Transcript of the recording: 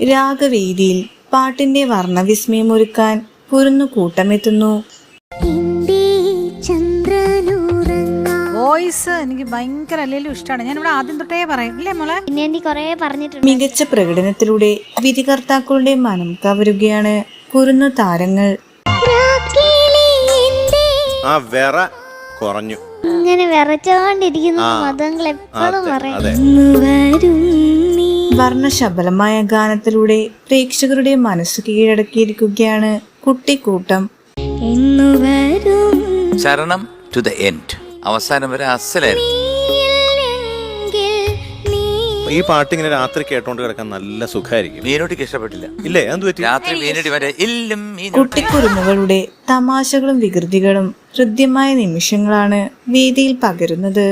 രാഗവേദിയിൽ പാട്ടിന്റെ വർണവിസ്മയമൊരുക്കാൻ കുരുന്നു കൂട്ടമെത്തുന്നു. വോയിസ് എനിക്ക് ഭയങ്കര അല്ലെങ്കിലും ഇഷ്ടമാണ് ഞാൻ ഇവിടെ ആദ്യം തൊട്ടേ പറയും. ഇല്ലേ മോളെ? പിന്നെ നീ കൊറേ പറഞ്ഞിട്ടുണ്ട്. മികച്ച പ്രകടനത്തിലൂടെ വിധികർത്താക്കളുടെ മനം കവരുകയാണ് കുരുന്നു താരങ്ങൾ. ആ വിറ കുറഞ്ഞു. ഇങ്ങനെ വിറച്ചോണ്ടിരിക്കുന്ന മതങ്ങൾ എപ്പോഴും പറയും. വർണശബലമായ ഗാനത്തിലൂടെ പ്രേക്ഷകരുടെ മനസ്സ് കീഴടക്കിയിരിക്കുകയാണ് കുട്ടിക്കൂട്ടം. ശരണം ടു ദ എൻഡ് അവസാനം വരെ അസലായിരുന്നു. ഈ പാട്ട് ഇങ്ങനെ രാത്രി കേട്ടോണ്ട് കിടക്കാൻ നല്ല സുഖമായിരിക്കും മീനോട്ടിക്ക് ഇഷ്ടപ്പെട്ടില്ല. ഇല്ലേ? എന്ത് പറ്റി? രാത്രി മീനോട്ടി വരെ ഇല്ലും മീനോട്ടി. കുട്ടിക്കുരുന്നുകളുടെ തമാശകളും വികൃതികളും ഹൃദ്യമായ നിമിഷങ്ങളാണ് വേദിയിൽ പകരുന്നത്.